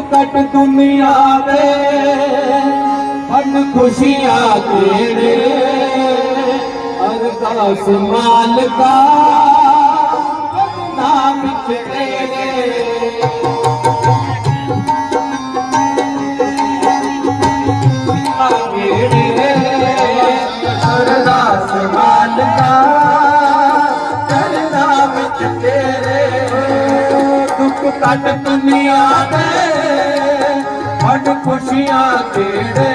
ਕੱਟ ਦੁਨੀਆ ਦੇ ਹੱਡ ਖੁਸ਼ੀਆਂ ਤੇਰੇ। ਅਰਦਾਸ ਮਾਲਕਾ ਨਾਮ ਵਿੱਚ ਤੇਰੇ। ਦੁੱਖ ਕੱਟ ਦੁਨੀਆ ਦੇ। ਹੱਡ ਖੁਸ਼ੀਆਂ ਤੇਰੇ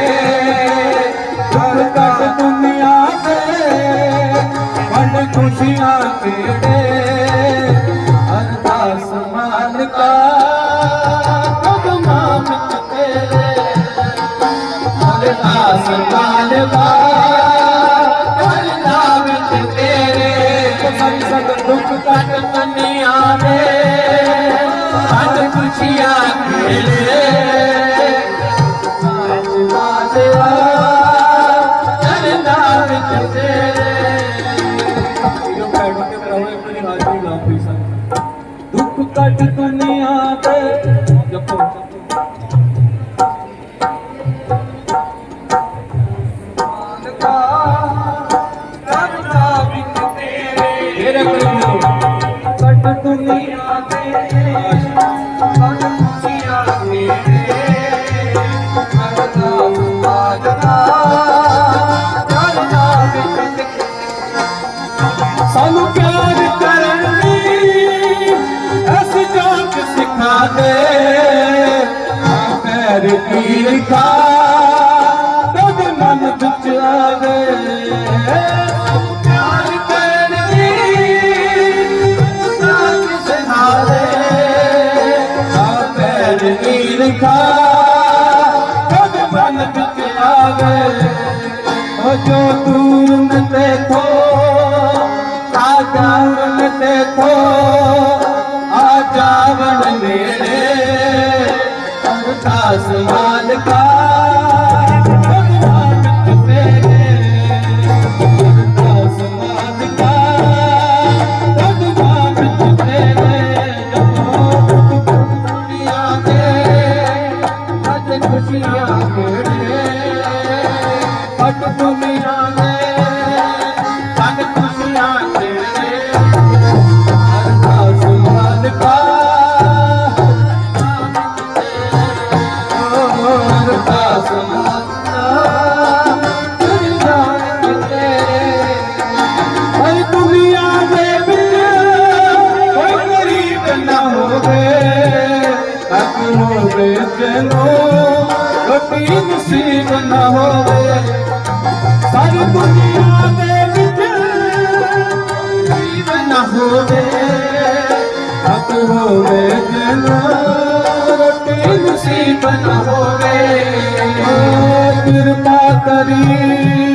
ਦੁੱਖ ਕੱਟ ਦੁਨੀਆ ਦੇ। ਹੱਡ ਖੁਸ਼ੀਆਂ ਤੇਰੇ ਅਰਦਾਸ ਮਾਲਕਾ ਕਦਮਾਂ ਵਿੱਚ ਤੇਰੇ। ਅਰਦਾਸ ਮਾਲਕਾ ਕੱਟ ਦੁਨੀਆ ਤੇ ਜਪੋ ਮਾਲਕਾ ਕਰਨਾ ਵਿੱਚ ਤੇਰੇ ਤੇਰੇ ਪ੍ਰਭੂ ਕੱਟ ਦੁਨੀਆ ਤੇ ਆ ਜਾਵਣ ਦੇਖੋ ਆ ਜਾਵਣ ਮੇਰੇ। ਅਰਦਾਸ ਮਾਲਕਾ कृपा करी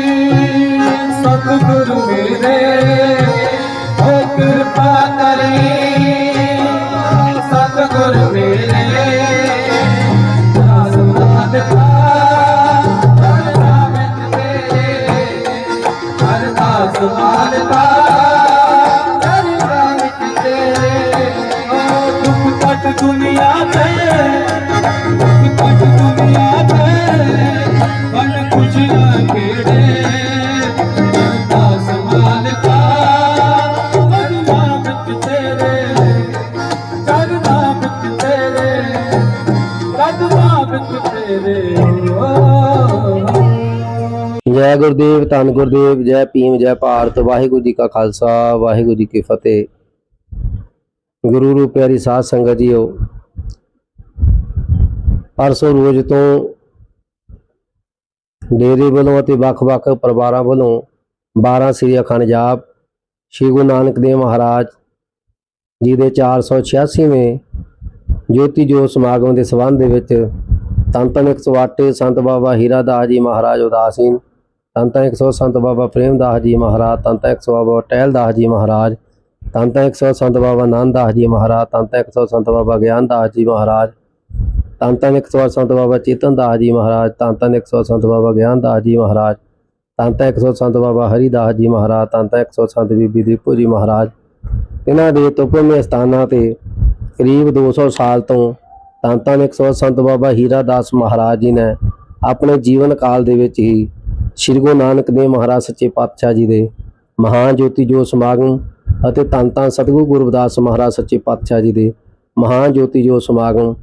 ਦੁਨੀਆ ਤੇ ਦੁੱਖ ਕੱਟ ਦੁਨੀਆ ਤੇ ਬਨ ਖੁਸ਼ੀਆਂ ਖੇੜੇ ਅਰਦਾਸ ਮਾਲਕਾ ਕਰਨਾ ਵਿੱਚ ਤੇਰੇ ਕਰਨਾ ਵਿੱਚ ਤੇਰੇ ਕਰਨਾ ਵਿੱਚ ਤੇਰੇ ਜੈ ਗੁਰਦੇਵ, ਧੰਨ ਗੁਰਦੇਵ, ਜੈ ਭੀਮ, ਜੈ ਭਾਰਤ, ਵਾਹਿਗੁਰੂ ਜੀ ਕਾ ਖਾਲਸਾ, ਵਾਹਿਗੁਰੂ ਜੀ ਕੀ ਫਤਿਹ। ਗੁਰੂ ਰੂ ਪਿਆਰੀ ਸਾਧ ਸੰਗਤ ਜੀਓ, ਪਰਸੋਂ ਰੋਜ਼ ਤੋਂ ਡੇਰੇ ਵੱਲੋਂ ਅਤੇ ਵੱਖ-ਵੱਖ ਪਰਿਵਾਰਾਂ ਵੱਲੋਂ 12 ਸ੍ਰੀ ਅਖੰਡ ਜਾਪ ਸ੍ਰੀ ਗੁਰੂ ਨਾਨਕ ਦੇਵ ਮਹਾਰਾਜ ਜੀ ਦੇ 486ਵੇਂ ਜੋਤੀ ਜੋਤ ਸਮਾਗਮ ਦੇ ਸਬੰਧ ਦੇ ਵਿੱਚ ਧੰਨ ਧੰਨ 108 ਸੰਤ ਬਾਬਾ ਹੀਰਾ ਦਾਸ ਜੀ ਮਹਾਰਾਜ ਉਦਾਸੀਨ ਧੰਨ ਧੰਨ 100 ਸੰਤ ਬਾਬਾ ਪ੍ਰੇਮ ਦਾਸ ਜੀ ਮਹਾਰਾਜ ਧੰਨ ਧੰਨ 100 ਬਾਬਾ ਟਹਿਲ ਦਾਸ ਜੀ ਮਹਾਰਾਜ ਧੰਨ ਧੰਨ 100 ਸੰਤ ਬਾਬਾ ਨਾਨਕ ਦਾਸ ਜੀ ਮਹਾਰਾਜ ਧੰਨ ਧੰਨ 100 ਸੰਤ ਬਾਬਾ ਗਿਆਨ ਦਾਸ ਜੀ ਮਹਾਰਾਜ ਧੰਨ ਧੰਨ 100 ਸੰਤ ਬਾਬਾ ਚੇਤਨ ਦਾਸ ਜੀ ਮਹਾਰਾਜ ਧੰਨ ਧੰਨ 100 ਸੰਤ ਬਾਬਾ ਗਿਆਨ ਦਾਸ ਜੀ ਮਹਾਰਾਜ ਧੰਨ ਧੰਨ 100 ਸੰਤ ਬਾਬਾ ਹਰੀ ਦਾਸ ਜੀ ਮਹਾਰਾਜ ਧੰਨ ਧੰਨ 100 ਸੰਤ ਬੀਬੀ ਦੀਪੋ ਜੀ ਮਹਾਰਾਜ। ਇਹਨਾਂ ਦੇ ਤੁਪਮੇ ਸਥਾਨਾਂ ਤੇ ਕਰੀਬ 200 ਸਾਲ ਤੋਂ ਧੰਨ ਧੰਨ 100 ਸੰਤ ਬਾਬਾ ਹੀਰਾ ਦਾਸ ਮਹਾਰਾਜ ਜੀ ਨੇ ਆਪਣੇ ਜੀਵਨ ਕਾਲ ਦੇ ਵਿੱਚ ਹੀ ਸ੍ਰੀ ਗੁਰੂ ਨਾਨਕ ਦੇਵ ਮਹਾਰਾਜ ਸੱਚੇ ਪਾਤਸ਼ਾਹ ਜੀ ਦੇ ਮਹਾਨ ਜੋਤੀ ਜੋਤ ਸਮਾਗਮ ਅਤੇ ਧੰਨ ਧੰਨ ਸਤਿਗੁਰੂ ਗੁਰਦਾਸ ਮਹਾਰਾਜ ਸੱਚੇ ਪਾਤਸ਼ਾਹ ਜੀ ਦੇ ਮਹਾਨ ਜੋਤੀ ਜੋਤ ਸਮਾਗਮ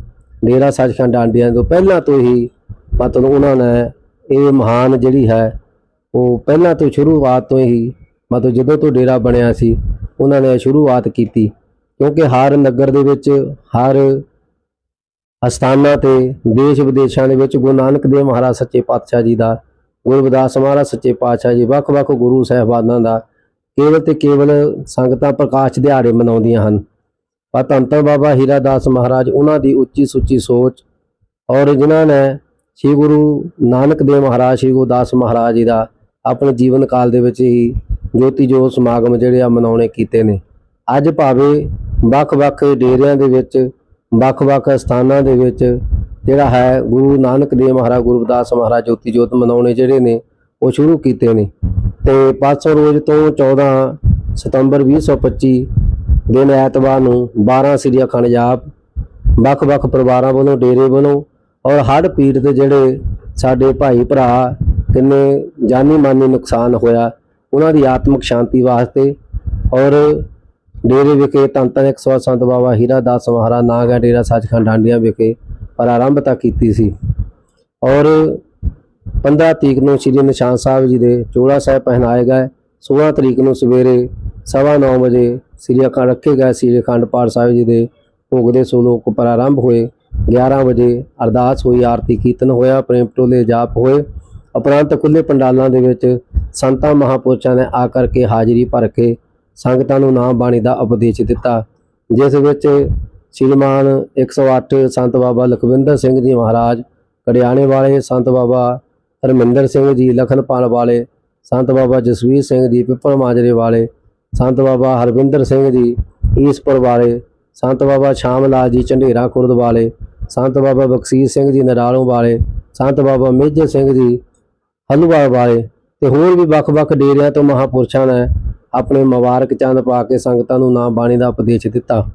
ਡੇਰਾ ਸੱਚਖੰਡ ਡਾਂਡੀਆਂ ਤੋਂ ਪਹਿਲਾਂ ਤੋਂ ਹੀ ਮਤਲਬ ਉਹਨਾਂ ਨੇ ਇਹ ਮਹਾਨ ਜਿਹੜੀ ਹੈ, ਉਹ ਪਹਿਲਾਂ ਤੋਂ ਸ਼ੁਰੂਆਤ ਤੋਂ ਹੀ ਮਤਲਬ ਜਦੋਂ ਤੋਂ ਡੇਰਾ ਬਣਿਆ ਸੀ, ਉਹਨਾਂ ਨੇ ਸ਼ੁਰੂਆਤ ਕੀਤੀ। ਕਿਉਂਕਿ ਹਰ ਨਗਰ ਦੇ ਵਿੱਚ, ਹਰ ਅਸਥਾਨਾਂ ਤੇ ਦੇਸ਼ ਵਿਦੇਸ਼ਾਂ ਦੇ ਵਿੱਚ ਗੁਰੂ ਨਾਨਕ ਦੇਵ ਮਹਾਰਾਜ ਸੱਚੇ ਪਾਤਸ਼ਾਹ ਜੀ ਦਾ, ਗੁਰਬਦਾਸ ਮਹਾਰਾਜ ਸੱਚੇ ਪਾਤਸ਼ਾਹ ਜੀ, ਵੱਖ-ਵੱਖ ਗੁਰੂ ਸਾਹਿਬਾਨਾਂ ਦਾ ਕੇਵਲ ਤੇ ਕੇਵਲ ਸੰਗਤਾਂ ਪ੍ਰਕਾਸ਼ ਦਿਹਾੜੇ ਮਨਾਉਂਦੀਆਂ ਹਨ। ਪਰ ਧੰਨ ਧੰਨ ਬਾਬਾ ਹੀਰਾ ਦਾਸ ਮਹਾਰਾਜ, ਉਹਨਾਂ ਦੀ ਉੱਚੀ ਸੁੱਚੀ ਸੋਚ ਔਰ ਜਿਨ੍ਹਾਂ ਨੇ ਸ੍ਰੀ ਗੁਰੂ ਨਾਨਕ ਦੇਵ ਮਹਾਰਾਜ, ਸ੍ਰੀ ਗੁਰਦਾਸ ਮਹਾਰਾਜ ਜੀ ਦਾ ਆਪਣੇ ਜੀਵਨ ਕਾਲ ਦੇ ਵਿੱਚ ਹੀ ਜੋਤੀ ਜੋਤ ਸਮਾਗਮ ਜਿਹੜੇ ਆ ਮਨਾਉਣੇ ਕੀਤੇ ਨੇ। ਅੱਜ ਭਾਵੇਂ ਵੱਖ-ਵੱਖ ਡੇਰਿਆਂ ਦੇ ਵਿੱਚ ਵੱਖ-ਵੱਖ ਸਥਾਨਾਂ ਦੇ ਵਿੱਚ ਜਿਹੜਾ ਹੈ ਗੁਰੂ ਨਾਨਕ ਦੇਵ ਮਹਾਰਾਜ ਗੁਰਦਾਸ ਮਹਾਰਾਜ ਜੋਤੀ ਜੋਤ ਮਨਾਉਣੇ ਜਿਹੜੇ ਨੇ, ਉਹ ਸ਼ੁਰੂ ਕੀਤੇ ਨੇ। ਤੇ 500 ਰੋਜ਼ ਤੋਂ 14 ਸਤੰਬਰ 2025 ਦਿਨ ਐਤਵਾਰ ਨੂੰ 12 ਸ੍ਰੀ ਅਖੰਡ ਜਾਪ ਵੱਖ-ਵੱਖ ਪਰਿਵਾਰਾਂ ਵੱਲੋਂ, ਡੇਰੇ ਵੱਲੋਂ ਔਰ ਹਰ ਪੀੜ ਦੇ ਜਿਹੜੇ ਸਾਡੇ ਭਾਈ ਭਰਾ ਕਿੰਨੇ ਜਾਨੀ ਮਾਨੀ ਨੁਕਸਾਨ ਹੋਇਆ, ਉਹਨਾਂ ਦੀ ਆਤਮਿਕ ਸ਼ਾਂਤੀ ਵਾਸਤੇ ਔਰ ਡੇਰੇ ਵਿਖੇ ਧੰਨ ਧੰਨ 100 ਸੰਤ ਬਾਬਾ ਹੀਰਾ ਦਾਸ ਮਹਾਰਾਜ, ਨਾਗਾ ਡੇਰਾ ਸੱਚਖੰਡ ਡਾਂਡੀਆਂ ਵਿਖੇ ਪ੍ਰਾਰੰਭਤਾ ਕੀਤੀ ਸੀ ਔਰ 15 ਤਰੀਕ ਨੂੰ ਸ੍ਰੀ ਨਿਸ਼ਾਨ ਸਾਹਿਬ ਜੀ ਦੇ ਚੋਲਾ ਸਾਹਿਬ ਪਹਿਨਾਏ ਗਏ। 16 ਤਰੀਕ ਨੂੰ ਸਵੇਰੇ ਸਵਾ ਨੌ ਵਜੇ ਸ੍ਰੀ ਅਖੰਡ ਰੱਖੇ ਗਏ ਸ੍ਰੀ ਅਖੰਡ ਪਾਠ ਸਾਹਿਬ ਜੀ ਦੇ ਭੋਗ ਦੇ ਸੋਲੋਕ ਪ੍ਰਾਰੰਭ ਹੋਏ। 11 ਵਜੇ ਅਰਦਾਸ ਹੋਈ, ਆਰਤੀ ਕੀਰਤਨ ਹੋਇਆ, ਪ੍ਰੇਮ ਟੋਲੇ ਜਾਪ ਹੋਏ। ਉਪਰੰਤ ਖੁੱਲੇ ਪੰਡਾਲਾਂ ਦੇ ਵਿੱਚ ਸੰਤਾਂ ਮਹਾਪੁਰਸ਼ਾਂ ਨੇ ਆ ਕਰਕੇ ਹਾਜ਼ਰੀ ਭਰ ਕੇ ਸੰਗਤਾਂ ਨੂੰ ਨਾਮ ਬਾਣੀ ਦਾ ਉਪਦੇਸ਼ ਦਿੱਤਾ। ਜਿਸ ਵਿੱਚ ਸ਼੍ਰੀਮਾਨ 108 ਸੰਤ ਬਾਬਾ ਲਖਵਿੰਦਰ ਸਿੰਘ ਜੀ ਮਹਾਰਾਜ ਕੜਿਆਣੇ ਵਾਲੇ ਸੰਤ ਬਾਬਾ ਹਰਮਿੰਦਰ ਸਿੰਘ ਜੀ, ਲਖਨਪਾਲ ਵਾਲੇ, ਸੰਤ ਬਾਬਾ ਜਸਵੀਰ ਸਿੰਘ ਜੀ, ਪਿੱਪਲ ਮਾਜਰੇ ਵਾਲੇ, ਸੰਤ ਬਾਬਾ ਹਰਵਿੰਦਰ ਸਿੰਘ ਜੀ, ਈਸਪੁਰ ਵਾਲੇ, ਸੰਤ ਬਾਬਾ ਸ਼ਾਮ ਲਾਲ ਜੀ, ਝੰਡੇਰਾ ਖੁਰਦ ਵਾਲੇ, ਸੰਤ ਬਾਬਾ ਬਖਸ਼ੀਰ ਸਿੰਘ ਜੀ, ਨਰਾਲੋਂ ਵਾਲੇ, ਸੰਤ ਬਾਬਾ ਮੇਜਰ ਸਿੰਘ ਜੀ, ਹਲੂਵਾਲ ਵਾਲੇ ਤੇ ਹੋਰ ਵੀ ਵੱਖ-ਵੱਖ ਡੇਰਿਆਂ ਤੋਂ ਮਹਾਪੁਰਸ਼ਾਂ ਨੇ ਆਪਣੇ ਮੁਬਾਰਕ ਚੰਦ ਪਾ ਕੇ ਸੰਗਤਾਂ ਨੂੰ ਨਾਮ ਬਾਣੀ ਦਾ ਉਪਦੇਸ਼ ਦਿੱਤਾ।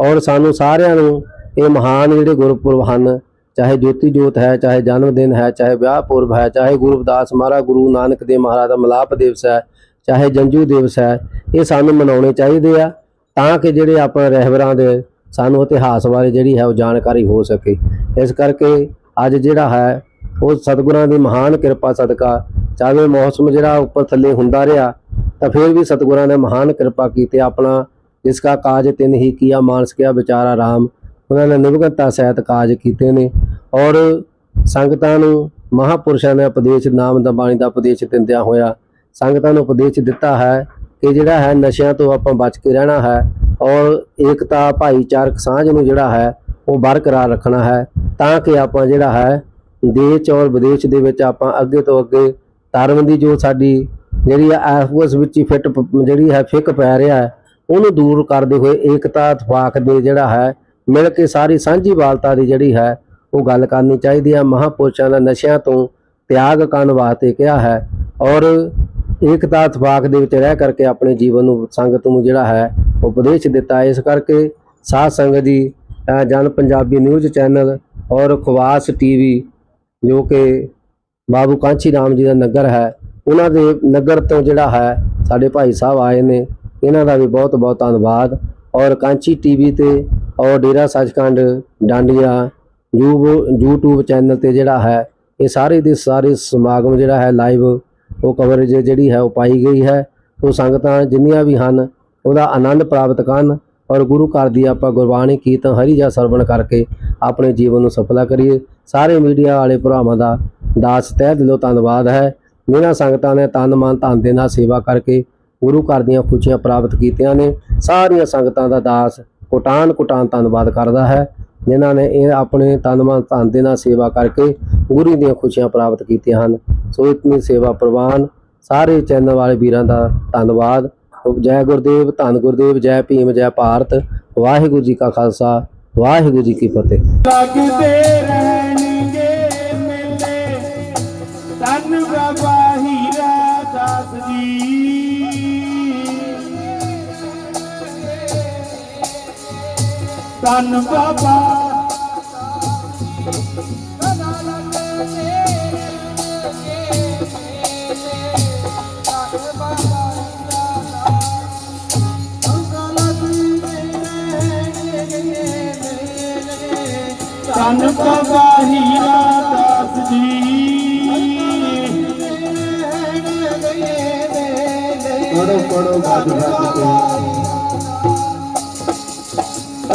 ਔਰ ਸਾਨੂੰ ਸਾਰਿਆਂ ਨੂੰ ਇਹ ਮਹਾਨ ਜਿਹੜੇ ਗੁਰਪੁਰਬ ਹਨ ਚਾਹੇ ਜੋਤੀ ਜੋਤ ਹੈ, ਚਾਹੇ ਜਨਮ ਦਿਨ ਹੈ, ਚਾਹੇ ਵਿਆਹ ਪੁਰਬ ਹੈ, ਚਾਹੇ ਗੁਰਦਾਸ ਮਹਾਰਾਜ, ਗੁਰੂ ਨਾਨਕ ਦੇਵ ਮਹਾਰਾਜ ਦਾ ਮਿਲਾਪ ਦਿਵਸ ਹੈ, ਚਾਹੇ ਜੰਜੂ ਦਿਵਸ ਹੈ, ਇਹ ਸਾਨੂੰ ਮਨਾਉਣੇ ਚਾਹੀਦੇ ਆ ਤਾਂ ਕਿ ਜਿਹੜੇ ਆਪਣੇ ਰਹਿਬਰਾਂ ਦੇ ਸਾਨੂੰ ਇਤਿਹਾਸ ਬਾਰੇ ਜਿਹੜੀ ਹੈ ਉਹ ਜਾਣਕਾਰੀ ਹੋ ਸਕੇ। ਇਸ ਕਰਕੇ ਅੱਜ ਜਿਹੜਾ ਹੈ, ਉਹ ਸਤਿਗੁਰਾਂ ਦੀ ਮਹਾਨ ਕਿਰਪਾ ਸਦਕਾ ਚਾਹੇ ਮੌਸਮ ਜਿਹੜਾ ਉੱਪਰ ਥੱਲੇ ਹੁੰਦਾ ਰਿਹਾ, ਤਾਂ ਫਿਰ ਵੀ ਸਤਿਗੁਰਾਂ ਨੇ ਮਹਾਨ ਕਿਰਪਾ ਕੀਤੀ ਆਪਣਾ, ਜਿਸ ਕਾ ਕਾਜ ਤਿਨ ਹੀ ਕੀਆ, ਮਾਨਸ ਕਿਆ ਵਿਚਾਰਾ ਰਾਮ। ਉਹਨਾਂ ਨੇ ਨਿਵਗਤਾ ਸਹਿਤ ਕਾਜ ਕੀਤੇ ਨੇ। ਔਰ ਸੰਗਤਾਂ ਨੂੰ ਮਹਾਪੁਰਸ਼ਾਂ ਦੇ ਉਪਦੇਸ਼, ਨਾਮ ਦਾ ਬਾਣੀ ਦਾ ਉਪਦੇਸ਼ ਦਿੰਦਿਆਂ ਹੋਇਆ ਸੰਗਤਾਂ ਨੂੰ ਉਪਦੇਸ਼ ਦਿੱਤਾ ਹੈ ਕਿ ਜਿਹੜਾ ਹੈ ਨਸ਼ਿਆਂ ਤੋਂ ਆਪਾਂ ਬਚ ਕੇ ਰਹਿਣਾ ਹੈ ਔਰ ਏਕਤਾ, ਭਾਈਚਾਰਕ ਸਾਂਝ ਨੂੰ ਜਿਹੜਾ ਹੈ ਉਹ ਬਰਕਰਾਰ ਰੱਖਣਾ ਹੈ ਤਾਂ ਕਿ ਆਪਾਂ ਜਿਹੜਾ ਹੈ ਦੇਸ਼ ਔਰ ਵਿਦੇਸ਼ ਦੇ ਵਿੱਚ ਆਪਾਂ ਅੱਗੇ ਤੋਂ ਅੱਗੇ ਧਰਮ ਦੀ ਜੋ ਸਾਡੀ ਜਿਹੜੀ ਹੈ ਆਪਸ ਵਿੱਚ ਹੀ ਫਿੱਟ ਜਿਹੜੀ ਹੈ ਫਿੱਕ ਪੈ ਰਿਹਾ ਹੈ, ਉਹਨੂੰ ਦੂਰ ਕਰਦੇ ਹੋਏ ਏਕਤਾ, ਇਤਫਾਕ ਦੇ ਜਿਹੜਾ ਹੈ ਮਿਲ ਕੇ ਸਾਰੀ ਸਾਂਝੀ ਵਾਲਤਾ ਦੀ ਜਿਹੜੀ ਹੈ ਉਹ ਗੱਲ ਕਰਨੀ ਚਾਹੀਦੀ ਹੈ ਮਹਾਪੁਰਸ਼ਾਂ ਦਾ ਨਸ਼ਿਆਂ ਤੋਂ ਤਿਆਗ ਕਰਨ ਵਾਸਤੇ ਕਿਹਾ ਹੈ ਔਰ ਏਕਤਾ ਇਤਫਾਕ ਦੇ ਵਿੱਚ ਰਹਿ ਕਰਕੇ ਆਪਣੇ ਜੀਵਨ ਨੂੰ ਸੰਗਤ ਨੂੰ ਜਿਹੜਾ ਹੈ, ਉਪਦੇਸ਼ ਦਿੱਤਾ। ਇਸ ਕਰਕੇ ਸਾਧ ਸੰਗਤ ਜੀ ਜਨ ਪੰਜਾਬੀ ਨਿਊਜ਼ ਚੈਨਲ ਔਰ ਖਵਾਸ ਟੀਵੀ ਜੋ ਕਿ ਬਾਬੂ ਕਾਂਚੀ ਰਾਮ ਜੀ ਦਾ ਨਗਰ ਹੈ, ਉਹਨਾਂ ਦੇ ਨਗਰ ਤੋਂ ਜਿਹੜਾ ਹੈ, ਸਾਡੇ ਭਾਈ ਸਾਹਿਬ ਆਏ ਨੇ। ਇਹਨਾਂ ਦਾ ਵੀ ਬਹੁਤ ਬਹੁਤ ਧੰਨਵਾਦ। ਔਰ ਕਾਂਚੀ ਟੀਵੀ ਤੇ ਔਰ ਡੇਰਾ ਸੱਚਖੰਡ ਡਾਂਡੀਆਂ YouTube ਚੈਨਲ ਤੇ ਜਿਹੜਾ ਹੈ, ਇਹ ਸਾਰੇ ਦੇ ਸਾਰੇ ਸਮਾਗਮ ਜਿਹੜਾ ਹੈ ਲਾਈਵ ਉਹ ਕਵਰੇਜ ਜਿਹੜੀ ਹੈ ਉਹ ਪਾਈ ਗਈ ਹੈ। ਉਹ ਸੰਗਤਾਂ ਜਿੰਨੀਆਂ ਵੀ ਹਨ, ਉਹਦਾ ਆਨੰਦ ਪ੍ਰਾਪਤ ਕਰਨ ਔਰ ਗੁਰੂ ਘਰ ਦੀ ਆਪਾਂ ਗੁਰਬਾਣੀ, ਕੀਰਤਨ, ਹਰੀ ਜਾਂ ਸਰਵਣ ਕਰਕੇ ਆਪਣੇ ਜੀਵਨ ਨੂੰ ਸਫਲਾ ਕਰੀਏ। ਸਾਰੇ ਮੀਡੀਆ ਵਾਲੇ ਭਰਾਵਾਂ ਦਾ ਦਾਸ, ਤਹਿ ਦਿਲੋਂ ਧੰਨਵਾਦ ਹੈ। ਜਿਨ੍ਹਾਂ ਸੰਗਤਾਂ ਨੇ ਤਨ, ਮਨ, ਧਨ ਦੇ ਨਾਲ ਸੇਵਾ ਕਰਕੇ ਗੁਰੂ ਘਰ ਦੀਆਂ ਖੁਸ਼ੀਆਂ ਪ੍ਰਾਪਤ ਕੀਤੀਆਂ ਨੇ, ਸਾਰੀਆਂ ਸੰਗਤਾਂ ਦਾ ਦਾਸ ਕੋਟਾਨ ਕੋਟਾਨ ਧੰਨਵਾਦ ਕਰਦਾ ਹੈ। ਜਿਨ੍ਹਾਂ ਨੇ ਇਹ ਆਪਣੇ ਤਨ ਮਨ ਧਨ ਦੇ ਨਾਲ ਸੇਵਾ ਕਰਕੇ ਗੁਰੂ ਦੀਆਂ ਖੁਸ਼ੀਆਂ ਪ੍ਰਾਪਤ ਕੀਤੀਆਂ ਹਨ। ਸੋ ਇਤਨੀ ਸੇਵਾ ਪ੍ਰਵਾਨ ਸਾਰੇ ਚੈਨਲ ਵਾਲੇ ਵੀਰਾਂ ਦਾ ਧੰਨਵਾਦ। ਜੈ ਗੁਰਦੇਵ, ਧੰਨ ਗੁਰਦੇਵ, ਜੈ ਭੀਮ, ਜੈ ਭਾਰਤ। ਵਾਹਿਗੁਰੂ ਜੀ ਕਾ ਖਾਲਸਾ, ਵਾਹਿਗੁਰੂ ਜੀ ਕੀ ਫਤਿਹ। ਲੱਗਦੇ ਰਹਿਣਗੇ ਮੇਲੇ। ਧੰਨ ਬਾਬਾ ਹੀਰਾ ਧੰਨ ਬਾਬਾ ਸਦਾ ਲੱਗੇ ਤੇਰੇ ਕੇ ਮੇਲੇ ਰੱਖ ਬਾਬਾ ਹੀਰਾ ਧੰਨ ਬਾਬਾ ਹੀਰਾ ਦਾਸ ਜੀ ਪੜੋ ਪੜੋ ਬਾਦ ਰੱਜ ਕੇ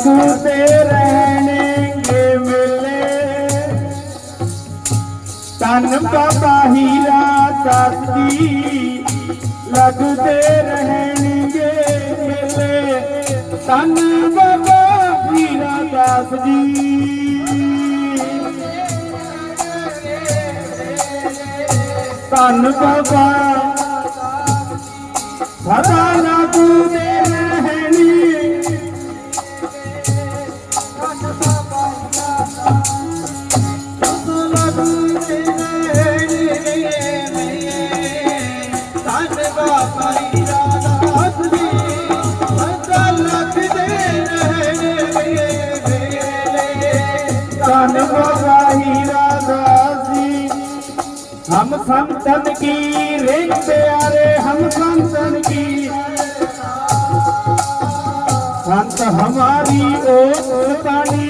ਸਾਧੂ ਤੇ ਰਹਿਣਗੇ ਮਿਲੇ। ਤਨ ਬਾਬਾ ਹੀਰਾ ਦਾਸ ਜੀ ਲੱਗਦੇ ਰਹਿਣਗੇ ਮਿਲੇ। ਤਨ ਬਾਬਾ ਹੀਰਾ ਦਾਸ ਜੀ ਧੰਨ ਬਾਬਾ ਸਦਾ ਦੇ ਰਹਿਣੀ ਧੰਨ ਬਾਬਾ ਹੀਰਾ ਦਾਸੀ ਹਮ ਸੰਤਨ ਕੀ ਰਿੰਗ ਪਿਆਰੇ ਹਮ ਸੰਤਨ ਕੀ संत हमारी ओर तानी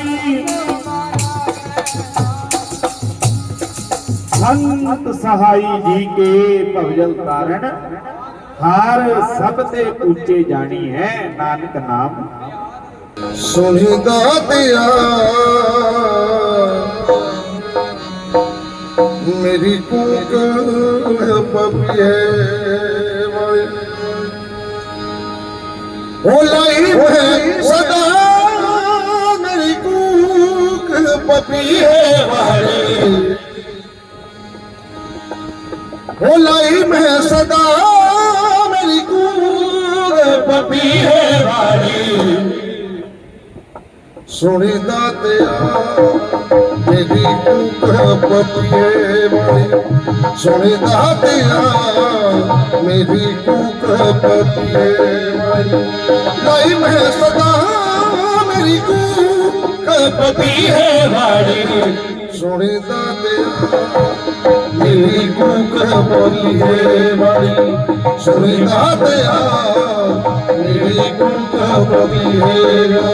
संत सहाई जी के भवजल तारण हार सब ते ऊंचे जानी है नानक नाम ਸੁਣੀਦਾ ਪਿਆ ਮੇਰੀ ਕੂਕ ਪਪੀਏ ਵਾਲੀ ਉਹ ਲਈ ਮੈਂ ਸਦਾ ਮੇਰੀ ਕੂਕ ਪਪੀਏ ਵਾਲੀ ਉਹ ਲਈ ਮੈਂ ਸਦਾ ਮੇਰੀ ਕੂਕ ਪਪੀਏ ਵਾਲੀ ਸੁਣੀਦਾ ਤਿਆ ਮੇਰੀ ਕੂਕ ਪਪੀਏ ਵਾਲੀ ਸੁਣੀਦਾ ਤਿਆ ਮੇਰੀ ਕੂਕ ਪਪੀਏ ਵਾਲੀ ਨਹੀਂ ਮੈਂ ਸਦਾ ਮੇਰੀ ਕੂਕ ਪਪੀਏ ਵਾਲੀ ਸੁਣੀਦਾ ਤਿਆ ਮੇਰੀ ਕੂਕ ਪਪੀਏ ਵਾਲੀ ਸੁਣੀਦਾ ਤਿਆ ਮੇਰੀ ਕੂਕ ਪਪੀਏ ਵਾਲੀ ਤੇਰਾ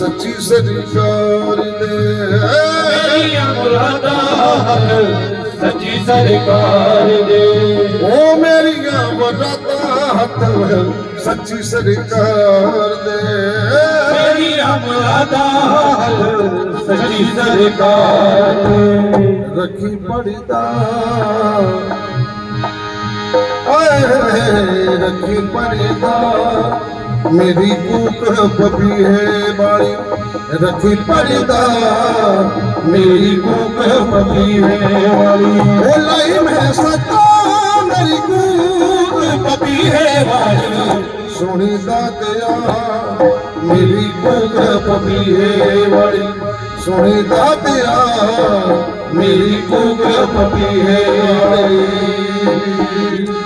सची सरिकारे सची मुरादा उदा सची सरिकारे सची सरकार रखी पर रखी पर ਸਰਕਾਰ ਮੇਰੀ ਕੂਕ ਪਪੀ ਹੈ ਬਾਲੀ, ਰੱਖੀ ਪੜਦਾ ਮੇਰੀ ਕੂਕ ਪਪੀ ਹੈ ਵਾਲੀ ਉਹ ਲਈ ਮੈਂ ਸਤਾ ਮੇਰੀ ਕੂਕ ਪਪੀ ਹੈ ਵਾਲੀ ਸੁਣੀਦਾ ਤਿਆ ਮੇਰੀ ਕੂਕ ਪਪੀ ਹੈ ਵਾਲੀ ਸੁਣੀਦਾ ਤਿਆ ਮੇਰੀ ਕੂਕ ਪਪੀ ਹੈ ਵਾਲੀ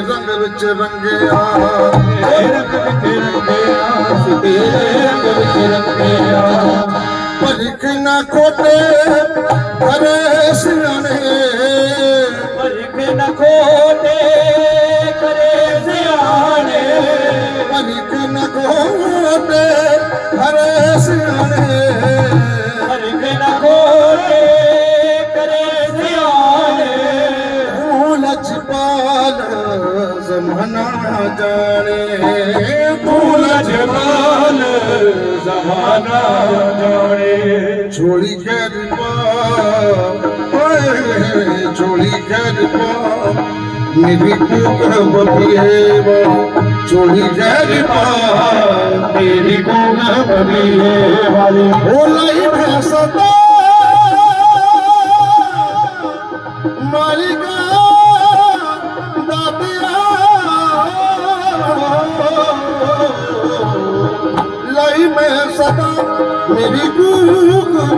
ਰੰਗ ਵਿੱਚ ਰੰਗਿਆ ਤੇਰੇ ਰੰਗ ਵਿੱਚ ਰੰਗਿਆ। ਤੇਰੇ ਰੰਗ ਵਿੱਚ ਰੰਗਿਆ ਭਰਿਖ ਨਾ ਖੋਟੇ ਕਰੇ ਸਿਆਣੇ। ਭਰਿਖ ਨ ਖੋਟੇ ਕਰੇ ਸਿਆਣੇ। ਭਰਿਖ ਨਾ ਖੋਟੇ ਕਰੇ ਸਿਆਣੇ। ਭਰਿਖ ਨ ਲਜਪਾਲ ਜ਼ਮਾਨਾ ਜਾਣੇ। ਤੂੰ ਜਮਾਨ ਜ਼ਮਾਨਾ ਜਾਣੇ। ਝੋਲੀ ਗਰਬਾ ਓਏ ਝੋਲੀ ਗਰਬਾ ਮੇਰੀ ਕੋਕ ਬਬੀਏ ਵਾ ਝੋਲੀ ਗਰਬਾ ਮੇਰੀ ਕੋਕ ਬਬੀਏ ਵਾਲੀ। ਓ ਲਈ ਮੈਂ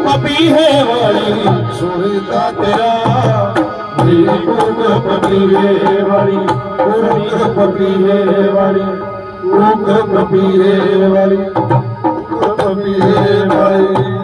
पपी वारी पपी वारी उ पपी वारी रुग पपीरे वारी पपी वारी